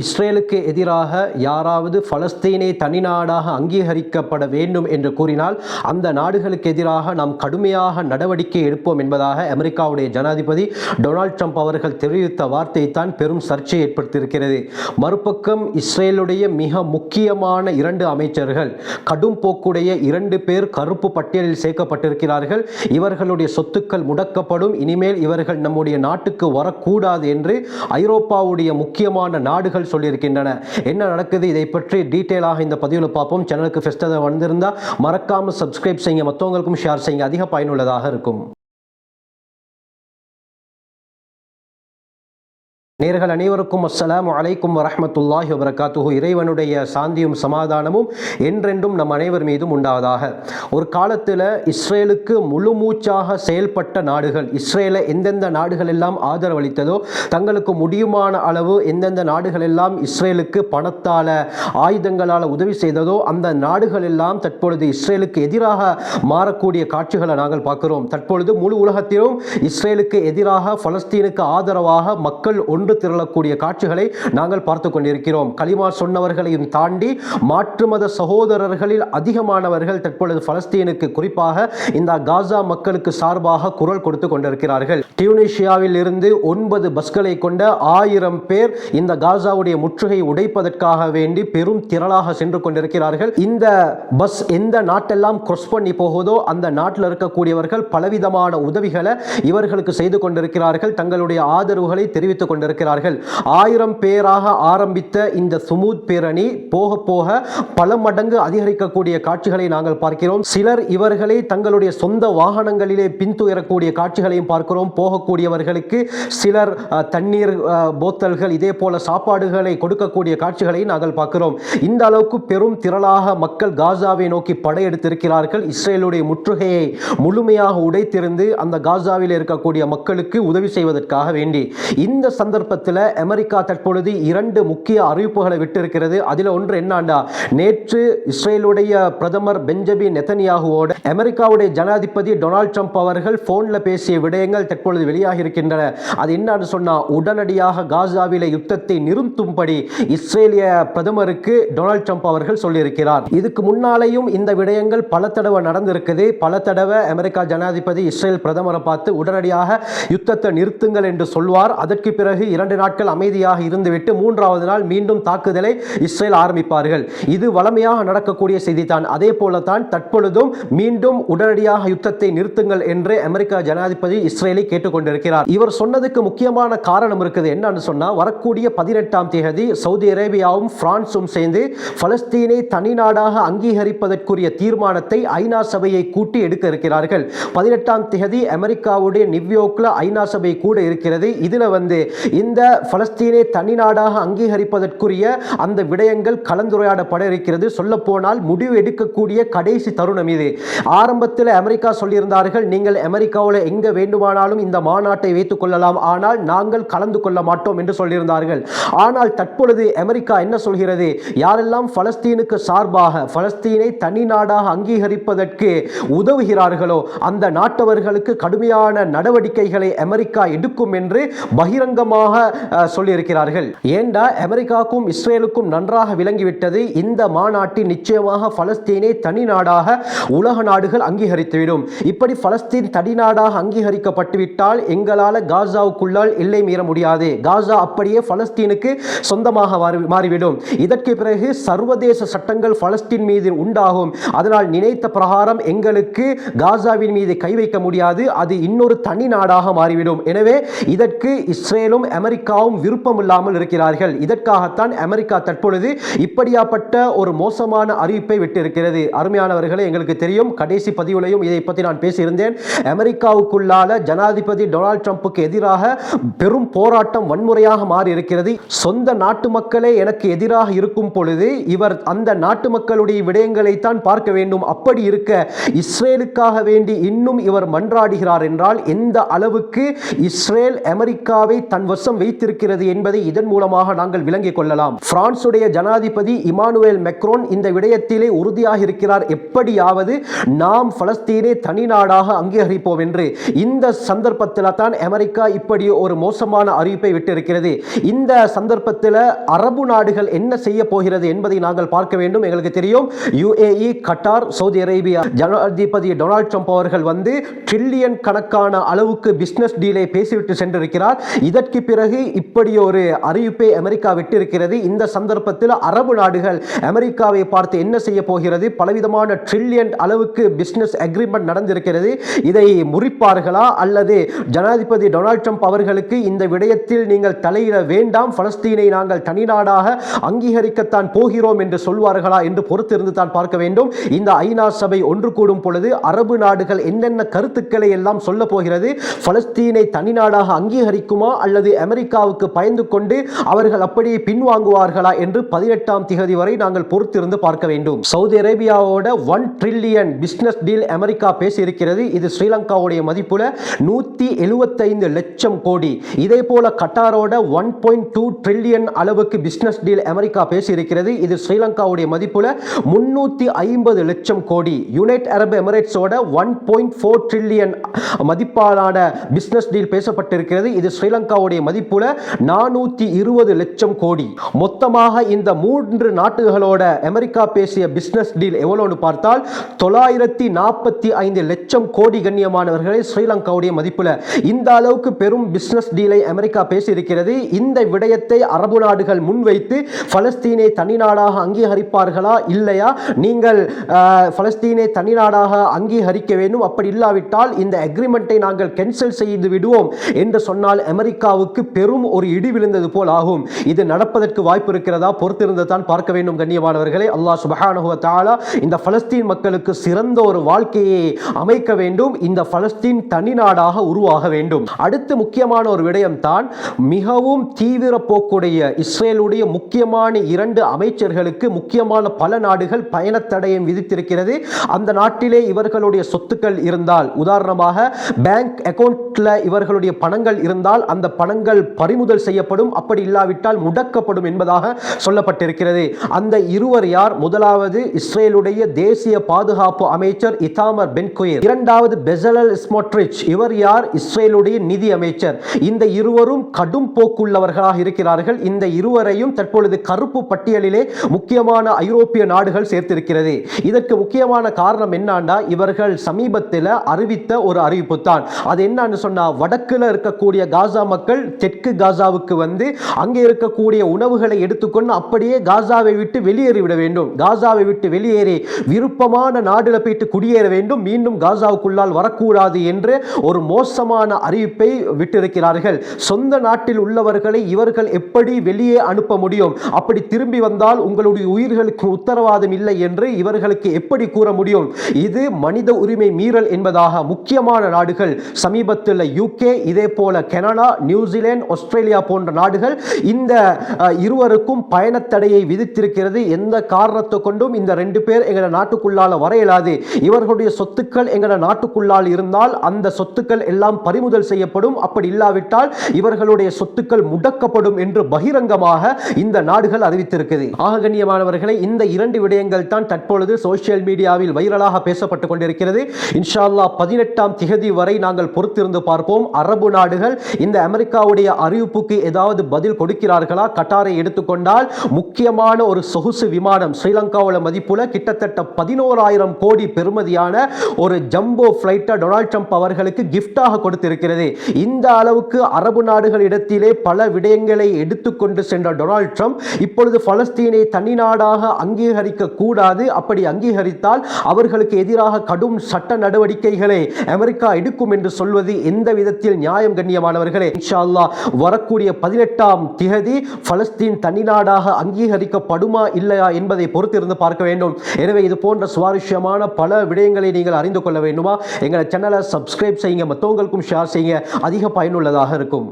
இஸ்ரேலுக்கு எதிராக யாராவது பலஸ்தீனை தனிநாடாக அங்கீகரிக்கப்பட வேண்டும் என்று கூறினால் அந்த நாடுகளுக்கு எதிராக நாம் கடுமையாக நடவடிக்கை எடுப்போம் என்பதாக அமெரிக்காவுடைய ஜனாதிபதி டொனால்ட் ட்ரம்ப் அவர்கள் தெரிவித்த வார்த்தை தான் பெரும் சர்ச்சை ஏற்படுத்தியிருக்கிறது. மறுபக்கம் இஸ்ரேலுடைய மிக முக்கியமான இரண்டு அமைச்சர்கள் கடும் போக்குடைய இரண்டு பேர் கருப்பு பட்டியலில் சேர்க்கப்பட்டிருக்கிறார்கள். இவர்களுடைய சொத்துக்கள் முடக்கப்படும். இனிமேல் இவர்கள் நம்முடைய நாட்டுக்கு வரக்கூடாது என்று ஐரோப்பாவுடைய முக்கியமான நாடுகள் சொல்லியிருக்கின்றன. என்ன நடக்குது? இதை பற்றி டீட்டெயிலாக இந்த பதிவில் பார்ப்போம். சேனலுக்கு ஃபெஸ்ட் வந்திருந்தால் மறக்காமல் சப்ஸ்கிரைப் செய்யுங்க. மற்றவங்களுக்கும் ஷேர் செய்யுங்க. அதிக பயனுள்ளதாக இருக்கும். நேர்கள் அனைவருக்கும் அஸ்லாம் அலைக்கும் வரமத்துல்லாஹி வபரகாத்துஹு. இறைவனுடைய சாந்தியும் சமாதானமும் என்றென்றும் நம் அனைவர் மீதும் உண்டாவதாக. ஒரு காலத்தில் இஸ்ரேலுக்கு முழு மூச்சாக செயல்பட்ட நாடுகள் இஸ்ரேலை எந்தெந்த நாடுகள் எல்லாம் ஆதரவளித்ததோ தங்களுக்கு முடியுமான அளவு எந்தெந்த நாடுகள் எல்லாம் இஸ்ரேலுக்கு பணத்தால் ஆயுதங்களால் உதவி செய்ததோ அந்த நாடுகள் எல்லாம் தற்பொழுது இஸ்ரேலுக்கு எதிராக மாறக்கூடிய காட்சிகளை நாங்கள் பார்க்கிறோம். தற்பொழுது முழு உலகத்திலும் இஸ்ரேலுக்கு எதிராக பலஸ்தீனுக்கு ஆதரவாக மக்கள் ஒன்று திரளக்கூடிய காட்சிகளை நாங்கள் பார்த்து கொண்டிருக்கிறோம். களிமா சொன்னவர்களையும் தாண்டி மாற்று மத சகோதரர்களில் அதிகமானவர்கள் தற்பொழுது பலஸ்தீனுக்கு குறிப்பாக இந்த காசா மக்களுக்கு சார்பாக குரல் கொடுத்து கொண்டிருக்கிறார்கள். டியூனிஷியாவில் இருந்து ஒன்பது பஸ்களை கொண்ட ஆயிரம் பேர் இந்த காசாவுடைய முற்றுகை உடைப்பதற்காக வேண்டி பெரும் திரளாக சென்று கொண்டிருக்கிறார்கள். இந்த பஸ் எந்த நாட்டெல்லாம் கிராஸ் பண்ணி போகுதோ அந்த நாட்டில் இருக்கக்கூடியவர்கள் பலவிதமான உதவிகளை இவர்களுக்கு செய்து கொண்டிருக்கிறார்கள். தங்களுடைய ஆதரவுகளை தெரிவித்துக் கொண்டிருக்கிறார்கள். ஆயிரம் பேராக ஆரம்பித்த இந்த சுமூத் பேரணி போக போக பல மடங்கு அதிகரிக்கக்கூடிய காட்சிகளை நாங்கள் பார்க்கிறோம். சிலர் இவர்களை தங்களுடைய சொந்த வாகனங்களிலே பின்துயரக்கூடிய காட்சிகளையும் பார்க்கிறோம். போகக்கூடியவர்களுக்கு சிலர் தண்ணீர் போத்தல்கள் இதே போல சாப்பாடுகளை கொடுக்கக்கூடிய காட்சிகளை நாங்கள் பார்க்கிறோம். இந்த அளவுக்கு பெரும் திரளாக மக்கள் காசாவை நோக்கி படையெடுத்திருக்கிறார்கள். இஸ்ரேலுடைய முற்றுகையை முழுமையாக உடைத்திருந்து அந்த காசாவில் இருக்கக்கூடிய மக்களுக்கு உதவி செய்வதற்காக வேண்டி. இந்த சந்தர்ப்பத்தில் அமெரிக்கா தற்பொழுது இரண்டு முக்கிய அறிவிப்புகளை விட்டிருக்கிறது. அதில் ஒன்று என்னாண்டா நேற்று இஸ்ரேலுடைய பிரதமர் பெஞ்சமின் நெத்தனியாகுவோடு அமெரிக்காவுடைய ஜனாதிபதி டொனால்ட் ட்ரம்ப் அவர்கள் போன்ல பேசிய விடயங்கள் தற்பொழுது வெளியாகி இருக்கின்றன அது என்னன்னு சொன்னால் உடனடியாக காசாவில யுத்தத்தை நிறுத்தும்படி இஸ்ரேலிய பிரதமருக்கு டொனால்ட் ட்ரம்ப் அவர்கள் சொல்லியிருக்கிறார். இதுக்கு முன்னாலேயும் இந்த விடயங்கள் பல தடவை நடந்திருக்குது. பல தடவை அமெரிக்கா ஜனாதிபதி இஸ்ரேல் பிரதமரை பார்த்து உடனடியாக யுத்தத்தை நிறுத்துங்கள் என்று சொல்வார். அதற்கு பிறகு இரண்டு நாட்கள் அமைதியாக இருந்துவிட்டு மூன்றாவது நாள் மீண்டும் தாக்குதலை இஸ்ரேல் ஆரம்பிப்பார்கள். இது வளமையாக நடக்கக்கூடிய செய்திதான். அதே போலத்தான் தற்பொழுதும் மீண்டும் உடனடியாக யுத்தத்தை நிறுத்துங்கள் என்று அமெரிக்கா ஜனாதிபதி இஸ்ரேலை கேட்டுக்கொண்டிருக்கிறார். இவர் சொன்னதுக்கு முக்கியமான காரணம் இருக்குது. என்னன்னு சொன்னால் வரக்கூடிய பதினெட்டாம் தேதி சவுதி அரேபியாவும் பிரான்ஸும் சேர்ந்து பலஸ்தீனை தனி நாடாக அங்கீகரிப்பதற்குரிய தீர்மானத்தை ஐநா சபையை கூட்டி எடுக்க இருக்கிறார்கள். பதினெட்டாம் தேதி அமெரிக்காவுடைய நியூயார்க்ல ஐநா சபை கூட இருக்கிறது. இதில் வந்து இந்த பலஸ்தீனை தனி நாடாக அங்கீகரிப்பதற்குரிய அந்த விடயங்கள் கலந்துரையாடப்பட இருக்கிறது. சொல்ல போனால் முடிவு எடுக்கக்கூடிய கடைசி தருணம் இது. ஆரம்பத்தில் அமெரிக்கா சொல்லியிருந்தார்கள் நீங்கள் அமெரிக்காவில் எங்க வேண்டுமானாலும் இந்த மாநாட்டை வைத்துக் கொள்ளலாம். ஆனால் நாங்கள் கலந்து கொள்ள மாட்டோம் என்று சொல்லியிருந்தார்கள். ஆனால் தற்பொழுது அமெரிக்கா என்ன சொல்கிறது? யாரெல்லாம் பலஸ்தீனுக்கு சார்பாக பலஸ்தீனை தனி நாடாக அங்கீகரிப்பதற்கு உதவுகிறார்களோ அந்த நாட்டவர்களுக்கு கடுமையான நடவடிக்கைகளை அமெரிக்கா எடுக்கும் என்று பகிரங்கமாக அஹ், சொல்லியிருக்கிறார்கள். ஏண்டா அமெரிக்காவுக்கும் இஸ்ரேலுக்கும் நன்றாக விளங்கிவிட்டது? இந்த மாநாட்டில் நிச்சயமாக பலஸ்தீனை தனி நாடாக உலக நாடுகள் அங்கீகரித்துவிடும். இப்படி பலஸ்தீன் தனி நாடாக அங்கீகரிக்கப்பட்டுவிட்டால் எங்களால் காசாவுக்குள்ளால் எல்லை மீற முடியாது. காசா அப்படியே பலஸ்தீனுக்கு சொந்தமாக மாறி- மாறிவிடும். இதற்கு பிறகு சர்வதேச சட்டங்கள் பலஸ்தீன் மீது உண்டாகும். அதனால் நினைத்த பிரகாரம் எங்களுக்கு காசாவின் மீது கை வைக்க முடியாது. அது இன்னொரு தனி நாடாக மாறிவிடும். எனவே இதற்கு இஸ்ரேலும் அமெரிக்காவும் விருப்பம் இல்லாமல் இருக்கிறார்கள். இதற்காகத்தான் அமெரிக்கா தற்பொழுது இப்படியாப்பட்ட ஒரு மோசமான அறிவிப்பை விட்டிருக்கிறது. அருமையானவர்களே எங்களுக்கு தெரியும் கடைசி பதிவுலையும் இதை பற்றி நான் பேசியிருந்தேன். அமெரிக்காவுக்குள்ளால ஜனாதிபதி டொனால்ட் ட்ரம்ப்புக்கு எதிராக பெரும் போராட்டம் வன்முறையாக மாறி இருக்கிறது சொந்த நாட்டு மக்களே எனக்கு எதிராக இருக்கும் பொழுது இவர் அந்த நாட்டு மக்களுடைய விடயங்களைத்தான் பார்க்க வேண்டும். அப்படி இருக்க இஸ்ரேலுக்காக வேண்டி இன்னும் இவர் மன்றாடுகிறார் என்றால் எந்த அளவுக்கு இஸ்ரேல் அமெரிக்காவை தன் வசம் வசம் வைத்திருக்கிறது என்பதை இதன் மூலமாக நாங்கள் விளங்கிக் கொள்ளலாம். பிரான்சுடைய ஜனாதிபதி இமானுவேல் மெக்ரோன் இந்த விடயத்திலே உறுதியாக இருக்கிறார் எப்படியாவது நாம் பலஸ்தீனை தனி நாடாக அங்கீகரிப்போம் என்று. இந்த சந்தர்ப்பத்தில் தான் அமெரிக்கா இப்படி ஒரு மோசமான அறிவிப்பை விட்டிருக்கிறது. இந்த சந்தர்ப்பத்தில் அரபு நாடுகள் என்ன செய்ய போகிறது என்பதை நாங்கள் பார்க்க வேண்டும். எங்களுக்கு தெரியும் யுஏஇ கட்டார் சவுதி அரேபியா ஜனாதிபதி டொனால்ட் ட்ரம்ப் அவர்கள் வந்து ட்ரில்லியன் கணக்கான அளவுக்கு பிசினஸ் டீலை பேசிவிட்டு சென்றிருக்கிறார். இதற்கு பிறகு இப்படி ஒரு அறிவிப்பை அமெரிக்கா விட்டிருக்கிறது. இந்த சந்தர்ப்பத்தில் அரபு நாடுகள் அமெரிக்காவை பார்த்து என்ன செய்ய போகிறது? பலவிதமான ட்ரில்லியன் அளவுக்கு பிசினஸ் அக்ரிமெண்ட் நடந்திருக்கிறது. இதை முறிப்பார்களா? அல்லது ஜனாதிபதி டொனால்ட் ட்ரம்ப் அவர்களுக்கு இந்த விடயத்தில் நீங்கள் தலையிட வேண்டாம்? பலஸ்தீனை நாங்கள் தனி நாடாக அங்கீகரிக்கத்தான் போகிறோம் என்று சொல்வார்களா? என்று பொறுத்திருந்து தான் பார்க்க வேண்டும். இந்த ஐநா சபை ஒன்று கூடும் பொழுது அரபு நாடுகள் என்னென்ன கருத்துக்களை எல்லாம் சொல்ல போகிறது? பலஸ்தீனை தனி நாடாக அங்கீகரிக்குமா? அல்லது அமெரிக்காவுக்கு பயந்து கொண்டு அவர்கள் அப்படியே பின்வாங்குவார்களா என்று பதினெட்டாம் திகதி வரை நாங்கள் பொறுத்திருந்து பார்க்க வேண்டும். Saudi அரேபியாவோட one trillion business deal America பேசியிருக்கிறது. இது ஸ்ரீலங்காவுடைய மதிப்புல நூத்தி எழுபத்தைந்து லட்சம் கோடி. இதே போல கட்டாரோட ஒன் பாயிண்ட் டூ ட்ரில்லியன் அளவுக்கு பிசினஸ் டீல் அமெரிக்கா பேசியிருக்கிறது. இது ஸ்ரீலங்காவுடைய மதிப்புல முன்னூத்தி ஐம்பது லட்சம் கோடி. யுனைட் அரபு எமிரேட்ஸோட ஒன் பாயிண்ட் ஃபோர் ட்ரில்லியன் மதிப்பாலான பிசினஸ் டீல் பேசப்பட்டிருக்கிறது. இது ஸ்ரீலங்காவுடைய மதிப்பு மதிப்புல நானூத்தி இருபது லட்சம் கோடி. மொத்தமாக இந்த மூன்று நாட்டுகளோட அமெரிக்கா பேசிய பிசினஸ் டீல் எவ்வளோன்னு பார்த்தால் தொள்ளாயிரத்தி நாற்பத்தி ஐந்து லட்சம் கோடி கண்ணியமானவர்களே ஸ்ரீலங்காவுடைய மதிப்புல. இந்த அளவுக்கு பெரும் பிசினஸ் டீலை அமெரிக்கா பேசியிருக்கிறது. இந்த விடயத்தை அரபு நாடுகள் முன்வைத்து பலஸ்தீனை தனி நாடாக அங்கீகரிப்பார்களா இல்லையா? நீங்கள் பலஸ்தீனை தனி நாடாக அங்கீகரிக்க வேண்டும். அப்படி இல்லாவிட்டால் இந்த அக்ரிமெண்ட்டை நாங்கள் கேன்சல் செய்து விடுவோம் என்று சொன்னால் அமெரிக்காவுக்கு பெரும் ஒரு இடி விழுந்தது போல் ஆகும். இது நடப்பதற்கு வாய்ப்பு இருக்கிறதா? பொறுத்திருந்து தான் பார்க்க வேண்டும் கண்ணியமானவர்களே. அல்லாஹ் சுபஹானுவ தாலா இந்த பலஸ்தீன் மக்களுக்கு சிறந்த ஒரு வாழ்க்கையை அமைக்க வேண்டும். இந்த பலஸ்தீன் தனி நாடாக உருவாக வேண்டும். அடுத்து முக்கியமான ஒரு விடயம் தான் மிகவும் தீவிர போக்குடைய இஸ்ரேலுடைய முக்கியமான இரண்டு அமைச்சர்களுக்கு முக்கியமான பல நாடுகள் பயணத்தடையம் விதித்திருக்கிறது. அந்த நாட்டிலே இவர்களுடைய சொத்துக்கள் இருந்தால் உதாரணமாக பேங்க் அக்கவுண்ட்ல இவர்களுடைய பணங்கள் இருந்தால் அந்த பணங்கள் பறிமுதல் செய்யப்படும் அப்படி இல்லாவிட்டால் முடக்கப்படும் என்பதாக சொல்லப்பட்டிருக்கிறது. அந்த இருவர் யார்? முதலாவது இஸ்ரேலுடைய தேசிய பாதுகாப்பு அமைச்சர் இதாமர் பென்குயர். இரண்டாவது பெசலல் ஸ்மோட்ரிச். இவர் யார்? இஸ்ரேலுடைய நிதி அமைச்சர். இந்த இருவரும் கடும் போக்குள்ளவர்களாக இருக்கிறார்கள். இந்த இருவரையும் தற்பொழுது கருப்பு பட்டியலிலே முக்கியமான ஐரோப்பிய நாடுகள் சேர்த்திருக்கிறது. இதற்கு முக்கியமான காரணம் என்னன்னா இவர்கள் சமீபத்தில் அறிவித்த ஒரு அறிவிப்பு தான் அது என்னன்னு சொன்னா வடக்குல இருக்கக்கூடிய காசா மக்கள் தெற்கு காசாவுக்கு வந்து அங்கே இருக்கக்கூடிய உணவுகளை எடுத்துக்கொண்டு அப்படியே காசாவை விட்டு வெளியேறிவிட வேண்டும். காசாவை விட்டு வெளியேறி விருப்பமான நாடுல போயிட்டு குடியேற வேண்டும். மீண்டும் காசாவுக்குள்ளால் வரக்கூடாது என்று ஒரு மோசமான அறிவிப்பை விட்டிருக்கிறார்கள். சொந்த நாட்டில் உள்ளவர்களை இவர்கள் எப்படி வெளியே அனுப்ப முடியும்? அப்படி திரும்பி வந்தால் உங்களுடைய உயிர்களுக்கு உத்தரவாதம் இல்லை என்று இவர்களுக்கு எப்படி கூற முடியும்? இது மனித உரிமை மீறல் என்பதாக முக்கியமான நாடுகள். சமீபத்தில் யூகே இதே போல கனடா நியூசிலாந்து ஆஸ்திரேலியா போன்ற நாடுகள் இந்த இருவருக்கும் பயணத்தடையை விதித்திருக்கிறது. எந்த காரணத்தை கொண்டும் இந்த ரெண்டு பேர் எங்களை நாட்டுக்குள்ளால வர இயலாது இவர்களுடைய சொத்துக்கள் எங்களை நாட்டுக்குள்ளால் இருந்தால் அந்த சொத்துக்கள் எல்லாம் பறிமுதல் செய்யப்படும். அப்படி இல்லாவிட்டால் இவர்களுடைய சொத்துக்கள் முடக்கப்படும் என்று பகிரங்கமாக இந்த நாடுகள் அறிவித்திருக்கிறது ஆககண்ணியமானவர்களை இந்த இரண்டு விடயங்கள் தான் தற்பொழுது சோசியல் மீடியாவில் வைரலாக பேசப்பட்டு கொண்டிருக்கிறது. இன்ஷால்லா பதினெட்டாம் திகதி வரை நாங்கள் பொறுத்திருந்து பார்ப்போம். அரபு நாடுகள் இந்த அமெரிக்காவுடைய அறிவிப்புக்கு ஏதாவது பதில் கொடுக்கிறார்களா? கட்டாரை எடுத்துக்கொண்டால் முக்கியமான ஒரு சொகுசு விமானம் ஸ்ரீலங்காவில் மதிப்புல கிட்டத்தட்ட பதினோராயிரம் கோடி பெறுமதியான ஒரு ஜம்போ ஃபிளைட்டை டொனால்ட் ட்ரம்ப் அவர்களுக்கு கிஃப்டாக கொடுத்திருக்கிறது. இந்த அளவுக்கு அரபு நாடுகளிடத்திலே பல விடயங்களை எடுத்துக்கொண்டு சென்ற டொனால்ட் ட்ரம்ப் இப்பொழுது பலஸ்தீனை தனி நாடாக அங்கீகரிக்க கூடாது அப்படி அங்கீகரித்தால் அவர்களுக்கு எதிராக கடும் சட்ட நடவடிக்கைகளை அமெரிக்கா எடுக்கும் என்று சொல்வது எந்த விதத்தில் நியாயம் கண்ணியமானவர்களே. இன்ஷா அல்லா வரக்கூடிய பதினெட்டாம் திகதி பலஸ்தீன் தனி நாடாக அங்கீகரிக்கப்படுமா இல்லையா என்பதை பொறுத்திருந்து பார்க்க வேண்டும். எனவே இது போன்ற சுவாரஸ்யமான பல விடயங்களை நீங்கள் அறிந்து கொள்ள வேண்டுமா? எங்களை சேனலை சப்ஸ்கிரைப் செய்யுங்க மற்றவங்களுக்கும் ஷேர் செய்யுங்க. அதிக பயனுள்ளதாக இருக்கும்.